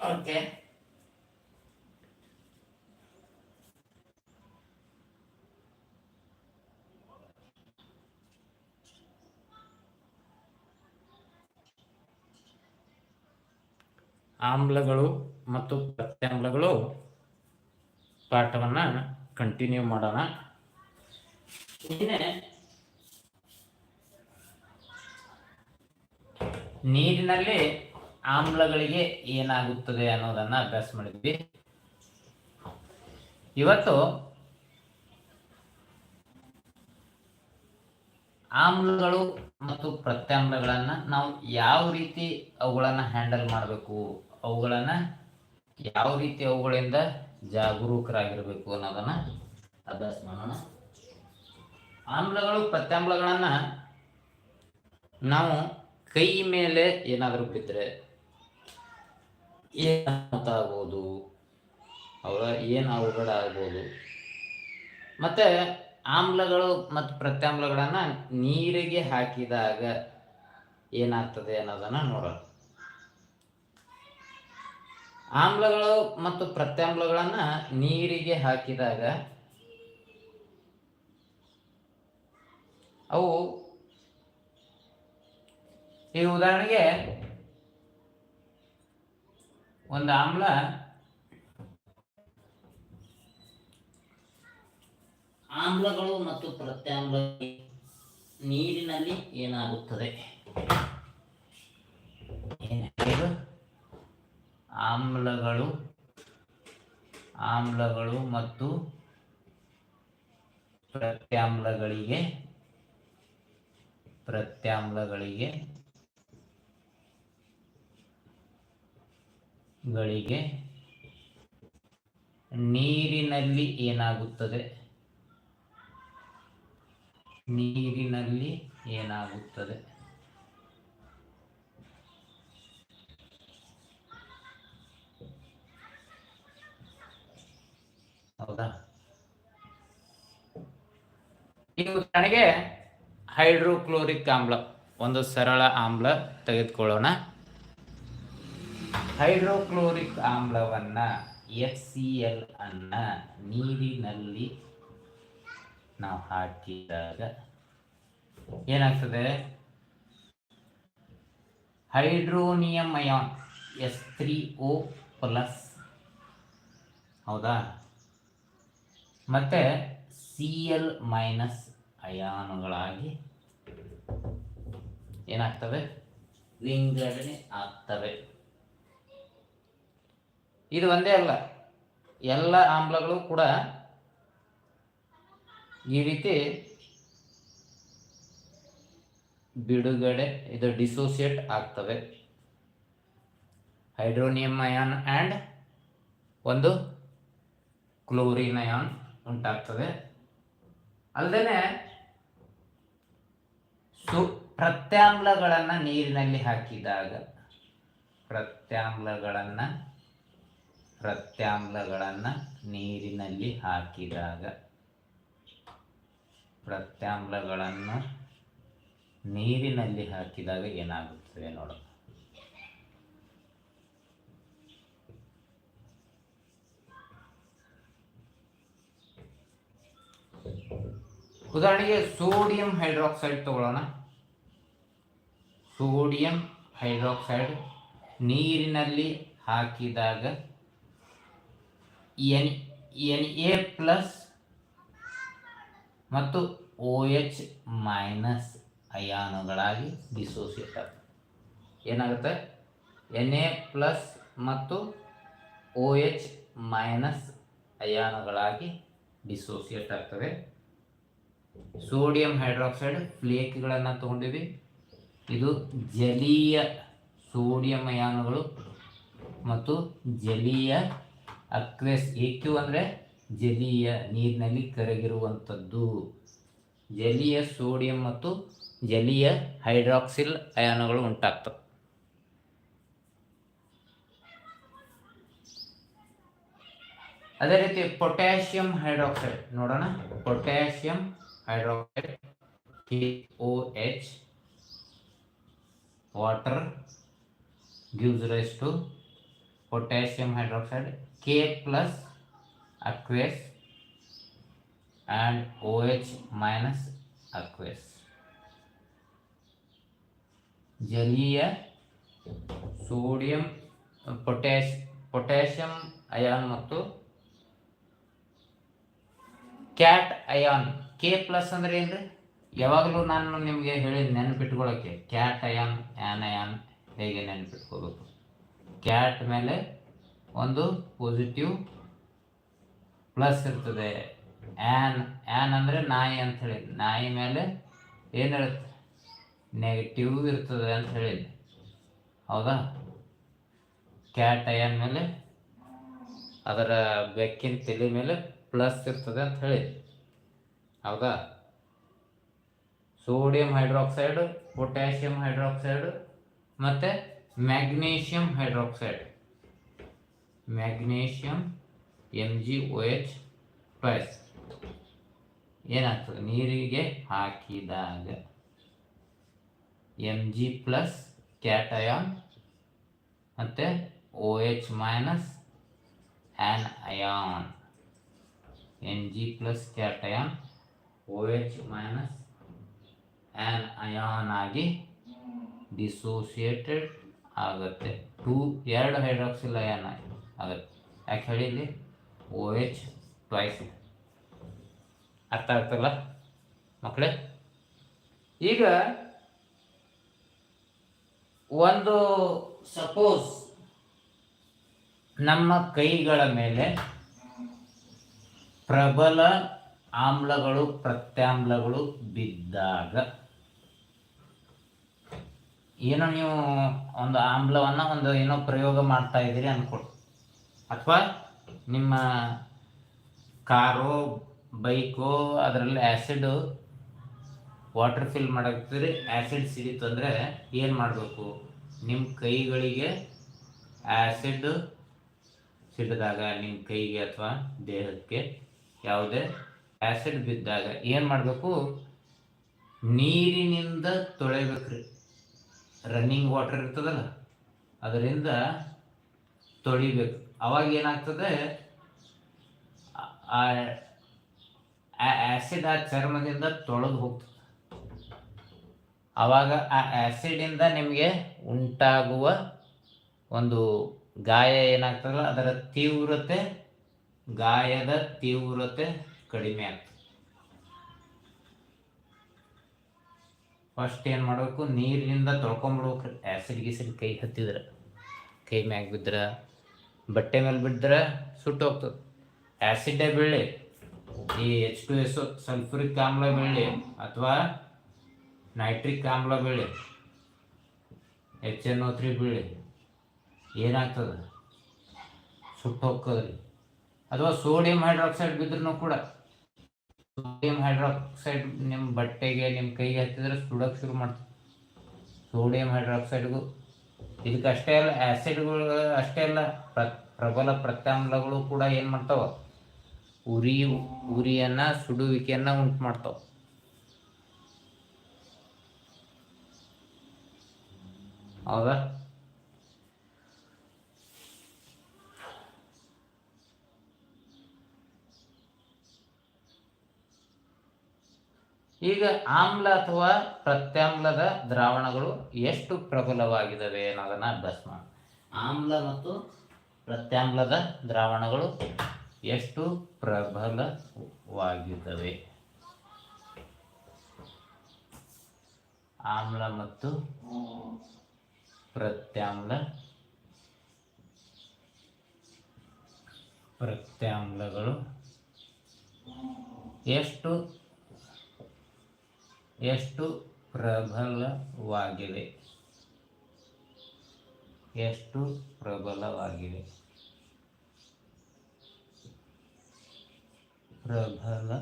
Okay ಆಮ್ಲಗಳು ಮತ್ತು ಪ್ರತ್ಯಾಮ್ಲಗಳು ಪಾಠವನ್ನ ಕಂಟಿನ್ಯೂ ಮಾಡೋಣ. ನೀರಿನಲ್ಲಿ ಆಮ್ಲಗಳಿಗೆ ಏನಾಗುತ್ತದೆ ಅನ್ನೋದನ್ನ ಅಭ್ಯಾಸ ಮಾಡಿದ್ವಿ. ಇವತ್ತು ಆಮ್ಲಗಳು ಮತ್ತು ಪ್ರತ್ಯಾಮ್ಲಗಳನ್ನ ನಾವು ಯಾವ ರೀತಿ ಅವುಗಳನ್ನ ಹ್ಯಾಂಡಲ್ ಮಾಡಬೇಕು, ಅವುಗಳನ್ನ ಯಾವ ರೀತಿ ಅವುಗಳಿಂದ ಜಾಗರೂಕರಾಗಿರ್ಬೇಕು ಅನ್ನೋದನ್ನ ಅಭ್ಯಾಸ ಮಾಡೋಣ. ಆಮ್ಲಗಳು, ಪ್ರತ್ಯಾಮ್ಲಗಳನ್ನ ನಾವು ಕೈ ಮೇಲೆ ಏನಾದರೂ ಬಿದ್ದರೆ ಏನಾಗ್ಬೋದು? ಅವರ ಏನು ಅವಘಡ ಆಗ್ಬೋದು? ಮತ್ತೆ ಆಮ್ಲಗಳು ಮತ್ತು ಪ್ರತ್ಯಾಮ್ಲಗಳನ್ನು ನೀರಿಗೆ ಹಾಕಿದಾಗ ಏನಾಗ್ತದೆ ಅನ್ನೋದನ್ನ ನೋಡೋಣ. ಆಮ್ಲಗಳು ಮತ್ತು ಪ್ರತ್ಯಾಮ್ಲಗಳನ್ನ ನೀರಿಗೆ ಹಾಕಿದಾಗ ಅವು, ಈ ಉದಾಹರಣೆಗೆ ಒಂದು ಆಮ್ಲ ಆಮ್ಲಗಳು ಮತ್ತು ಪ್ರತ್ಯಾಮ್ಲ ನೀರಿನಲ್ಲಿ ಏನಾಗುತ್ತದೆ? ಆಮ್ಲಗಳು ಆಮ್ಲಗಳು ಮತ್ತು ಪ್ರತ್ಯಾಮ್ಲಗಳಿಗೆ ಪ್ರತ್ಯಾಮ್ಲಗಳಿಗೆ ಗಳಿಗೆ ನೀರಿನಲ್ಲಿ ಏನಾಗುತ್ತದೆ? ನೀರಿನಲ್ಲಿ ಏನಾಗುತ್ತದೆ? ಹೌದಾ? ಈ ಉದಾಹರಣೆಗೆ ಹೈಡ್ರೋಕ್ಲೋರಿಕ್ ಆಮ್ಲ ಒಂದು ಸರಳ ಆಮ್ಲ ತೆಗೆದುಕೊಳ್ಳೋಣ. ಹೈಡ್ರೋಕ್ಲೋರಿಕ್ ಆಮ್ಲವನ್ನ ಎಫ್ ಸಿ ಎಲ್ ಅನ್ನ ನೀರಿನಲ್ಲಿ ನಾವು ಹಾಕಿದಾಗ ಏನಾಗ್ತದೆ? Hydronium ion S three O plus ಹೌದಾ? ಮತ್ತೆ ಸಿ ಎಲ್ ಮೈನಸ್ ಅಯಾನುಗಳಾಗಿ ಏನಾಗ್ತವೆ? ವಿಂಗಡಣೆ ಆಗ್ತವೆ. ಇದು ಒಂದೇ ಅಲ್ಲ. ಎಲ್ಲ ಆಮ್ಲಗಳು ಕೂಡ ಈ ರೀತಿ ಬಿಡುಗಡೆ, ಇದು ಡಿಸೋಸಿಯೇಟ್ ಆಗ್ತವೆ. ಹೈಡ್ರೋನಿಯಂ ಅಯಾನ್ ಆ್ಯಂಡ್ ಒಂದು ಕ್ಲೋರಿನ್ ಅಯಾನ್ ಉಂಟಾಗ್ತದೆ ಅಲ್ಲದೆ ಸು ಪ್ರತ್ಯಾಮ್ಲಗಳನ್ನು ನೀರಿನಲ್ಲಿ ಹಾಕಿದಾಗ ಪ್ರತ್ಯಾಮ್ಲಗಳನ್ನು ಪ್ರತ್ಯಾಮ್ಲಗಳನ್ನು ನೀರಿನಲ್ಲಿ ಹಾಕಿದಾಗ ಪ್ರತ್ಯಾಮ್ಲಗಳನ್ನು ನೀರಿನಲ್ಲಿ ಹಾಕಿದಾಗ ಏನಾಗುತ್ತದೆ ನೋಡೋಣ ಉದಾಹರಣೆಗೆ ಸೋಡಿಯಂ ಹೈಡ್ರಾಕ್ಸೈಡ್ ತಗೊಳ್ಳೋಣ. ಸೋಡಿಯಂ ಹೈಡ್ರಾಕ್ಸೈಡ್ ನೀರಿನಲ್ಲಿ ಹಾಕಿದಾಗ ಎನ್ ಎನ್ ಎ ಪ್ಲಸ್ ಮತ್ತು ಓ ಎಚ್ ಮೈನಸ್ ಅಯಾನುಗಳಾಗಿ ಡಿಸೋಸಿಯೇಟ್ ಆಗ್ತದೆ ಏನಾಗುತ್ತೆ? ಎನ್ ಎ ಪ್ಲಸ್ ಮತ್ತು ಓ ಎಚ್ ಮೈನಸ್ ಅಯಾನುಗಳಾಗಿ ಡಿಸೋಸಿಯೇಟ್ ಆಗ್ತವೆ. ಸೋಡಿಯಂ ಹೈಡ್ರಾಕ್ಸೈಡ್ ಫ್ಲೇಕ್ಗಳನ್ನು ತಗೊಂಡಿವಿ. ಇದು ಜಲೀಯ ಸೋಡಿಯಂ ಅಯಾನುಗಳು ಮತ್ತು ಜಲೀಯ ಅಕ್ವೆಸ್ ಏಕ್ಯು ಅಂದರೆ ಜಲೀಯ ನೀರಿನಲ್ಲಿ ಕರಗಿರುವಂಥದ್ದು. ಜಲೀಯ ಸೋಡಿಯಂ ಮತ್ತು ಜಲೀಯ ಹೈಡ್ರಾಕ್ಸಿಲ್ ಅಯಾನುಗಳು ಉಂಟಾಗ್ತವೆ. ಅದೇ ರೀತಿ ಪೊಟ್ಯಾಷಿಯಂ ಹೈಡ್ರಾಕ್ಸೈಡ್ ನೋಡೋಣ. Potassium hydroxide O H, water gives rise to potassium hydroxide, K plus, aqueous, and OH minus aqueous. ಜಲೀಯ ಸೋಡಿಯಂ ಪೊಟ್ಯಾಶ್ ಪೊಟ್ಯಾಷಿಯಂ ಅಯಾನ್ ಮತ್ತು ಕ್ಯಾಟ್ ಅಯಾನ್. ಕೆ ಪ್ಲಸ್ ಅಂದ್ರೆ ಏನ್ರಿ? ಯಾವಾಗಲೂ ನಾನು ನಿಮಗೆ ಹೇಳಿದ ನೆನಪಿಟ್ಕೊಳ್ಳೋಕ್ಕೆ ಕ್ಯಾಟ್ ಅಯಾನ್ ಆ್ಯನ್ ಅಯಾನ್, ಹೇಗೆ ನೆನಪಿಟ್ಕೋಬೇಕು? ಕ್ಯಾಟ್ ಮೇಲೆ ಒಂದು ಪಾಸಿಟಿವ್ ಪ್ಲಸ್ ಇರ್ತದೆ. ಆ್ಯನ್ ಆ್ಯನ್ ಅಂದರೆ ನಾಯಿ ಅಂತ ಹೇಳಿ ನಾಯಿ ಮೇಲೆ ಏನಿರುತ್ತೆ? ನೆಗೆಟಿವ್ ಇರ್ತದೆ ಅಂತ ಹೇಳಿದ್ದೆ ಹೌದಾ? ಕ್ಯಾಟ್ ಆ್ಯನ್ ಮೇಲೆ ಅದರ ಬೆಕ್ಕಿನ ತಲೆ ಮೇಲೆ ಪ್ಲಸ್ ಇರ್ತದೆ ಅಂತ ಹೇಳಿದ್ದೆ ಹೌದಾ? ಸೋಡಿಯಂ ಹೈಡ್ರಾಕ್ಸೈಡ್ ಪೊಟ್ಯಾಷಿಯಂ ಹೈಡ್ರಾಕ್ಸೈಡ್ ಮತ್ತು magnesium hydroxide magnesium M G O H twice ಏನಾಗ್ತದೆ? ನೀರಿಗೆ ಹಾಕಿದಾಗ ಎಂ ಜಿ ಪ್ಲಸ್ ಕ್ಯಾಟಯಾನ್ ಮತ್ತು O H minus anion N G plus cation O H minus anion ಆಗಿ ಡಿಸೋಸಿಯೇಟೆಡ್ ಆಗುತ್ತೆ. ಟೂ, ಎರಡು ಹೈಡ್ರಾಕ್ಸಿಲ್ ಅಯಾನ್ ಆಗುತ್ತೆ. ಯಾಕೆ ಇಲ್ಲಿ? O H twice. ಅರ್ಥ ಆಗ್ತಲ್ಲ ಮಕ್ಕಳೇ ಈಗ ಒಂದು ಸಪೋಸ್ ನಮ್ಮ ಕೈಗಳ ಮೇಲೆ ಪ್ರಬಲ ಆಮ್ಲಗಳು, ಪ್ರತ್ಯಾಮ್ಲಗಳು ಬಿದ್ದಾಗ ಏನೋ ನೀವು ಒಂದು ಆಮ್ಲವನ್ನು ಒಂದು ಏನೋ ಪ್ರಯೋಗ ಮಾಡ್ತಾ ಇದ್ದೀರಿ ಅಂದ್ಕೊಳ್ಳಿ ಅಥವಾ ನಿಮ್ಮ ಕಾರು, ಬೈಕು, ಅದರಲ್ಲಿ ಆ್ಯಸಿಡು ವಾಟರ್ ಫಿಲ್ ಮಾಡಾಕ್ತಿದ್ರೆ ಆ್ಯಸಿಡ್ ಸಿಡಿತು ಅಂದರೆ ಏನು ಮಾಡಬೇಕು? ನಿಮ್ಮ ಕೈಗಳಿಗೆ ಆ್ಯಸಿಡ್ ಸಿಡಿದಾಗ ನಿಮ್ಮ ಕೈಗೆ ಅಥವಾ ದೇಹಕ್ಕೆ ಯಾವುದೇ ಆ್ಯಸಿಡ್ ಬಿದ್ದಾಗ ಏನು ಮಾಡಬೇಕು? ನೀರಿನಿಂದ ತೊಳೆಬೇಕ್ರಿ. ರನ್ನಿಂಗ್ ವಾಟರ್ ಇರ್ತದಲ್ಲ, ಅದರಿಂದ ತೊಳಿಬೇಕು. ಅವಾಗ ಏನಾಗ್ತದೆ? ಆ್ಯಸಿಡ್ ಆ ಚರ್ಮದಿಂದ ತೊಳೆದು ಹೋಗ್ತದೆ. ಆವಾಗ ಆ ಆ್ಯಸಿಡಿಂದ ನಿಮಗೆ ಉಂಟಾಗುವ ಒಂದು ಗಾಯ ಏನಾಗ್ತದಲ್ಲ, ಅದರ ತೀವ್ರತೆ ಗಾಯದ ತೀವ್ರತೆ ಕಡಿಮೆ ಆಗ್ತದೆ. ಫಸ್ಟ್ ಏನು ಮಾಡಬೇಕು? ನೀರಿನಿಂದ ತೊಳ್ಕೊಂಬಿಡ್ಬೇಕು. ಆ್ಯಸಿಡ್ ಗೀಸಿಡ್ ಕೈ ಹತ್ತಿದ್ರೆ. ಕೈ ಮ್ಯಾಗ ಬಿದ್ದರೆ ಬಟ್ಟೆ ಮೇಲೆ ಬಿದ್ದರೆ ಸುಟ್ಟು ಹೋಗ್ತದೆ. ಆ್ಯಸಿಡೇ ಬೆಳ್ಳಿ ಈ ಎಚ್ ಟು ಎಸ್ ಸಲ್ಫುರಿಕ್ ಆಮ್ಲ ಬೆಳ್ಳಿ ಅಥವಾ ನೈಟ್ರಿಕ್ ಆಮ್ಲ ಬೆಳ್ಳಿ ಎಚ್ ಎನ್ ಓ ತ್ರೀ ಬೀಳಿ ಏನಾಗ್ತದೆ? ಸುಟ್ಟು ಹೋಗ್ತದ್ರಿ. ಅಥವಾ ಸೋಡಿಯಂ ಹೈಡ್ರಾಕ್ಸೈಡ್ ಬಿದ್ರೂ ಕೂಡ. ಸೋಡಿಯಂ ಹೈಡ್ರಾಕ್ಸೈಡ್ ನಿಮ್ಮ ಬಟ್ಟೆಗೆ ನಿಮ್ಮ ಕೈಗೆ ಹತ್ತಿದ್ರೆ ಸುಡೋಕೆ ಶುರು ಮಾಡ್ತದೆ ಸೋಡಿಯಂ ಹೈಡ್ರಾಕ್ಸೈಡ್ಗೂ ಇದಕ್ಕೆ ಅಷ್ಟೇ ಅಲ್ಲ ಆ್ಯಸಿಡ್ಗಳು ಅಷ್ಟೇ ಅಲ್ಲ, ಪ್ರ, ಪ್ರಬಲ ಪ್ರತ್ಯಾಮ್ಲಗಳು ಕೂಡ ಏನು ಮಾಡ್ತಾವೆ? ಉರಿ, ಉರಿಯನ್ನು, ಸುಡುವಿಕೆಯನ್ನು ಉಂಟು ಮಾಡ್ತಾವೆ. ಹೌದಾ? ಈಗ ಆಮ್ಲ ಅಥವಾ ಪ್ರತ್ಯಾಮ್ಲದ ದ್ರಾವಣಗಳು ಎಷ್ಟು ಪ್ರಬಲವಾಗಿದ್ದಾವೆ ಅನ್ನೋದನ್ನ ಅಭ್ಯಾಸ ಮಾಡ. ಆಮ್ಲ ಮತ್ತು ಪ್ರತ್ಯಾಮ್ಲದ ದ್ರಾವಣಗಳು ಎಷ್ಟು ಪ್ರಬಲವಾಗಿದ್ದಾವೆ ಆಮ್ಲ ಮತ್ತು ಪ್ರತ್ಯಾಮ್ಲ ಪ್ರತ್ಯಾಮ್ಲಗಳು ಎಷ್ಟು ಎಷ್ಟು ಪ್ರಬಲವಾಗಿವೆ? ಎಷ್ಟು ಪ್ರಬಲವಾಗಿವೆ? ಪ್ರಬಲ.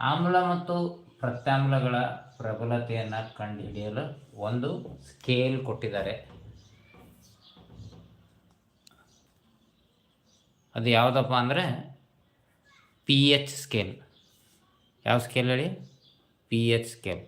ಆಮ್ಲ ಮತ್ತು ಪ್ರತ್ಯಾಮ್ಲಗಳ ಪ್ರಬಲತೆಯನ್ನು ಕಂಡುಹಿಡಿಯಲು ಒಂದು ಸ್ಕೇಲ್ ಕೊಟ್ಟಿದ್ದಾರೆ. ಅದು ಯಾವುದಪ್ಪ ಅಂದರೆ ಪಿ ಎಚ್ ಸ್ಕೇಲ್. ಯಾವ ಸ್ಕೇಲ್ ಹೇಳಿ? P H scale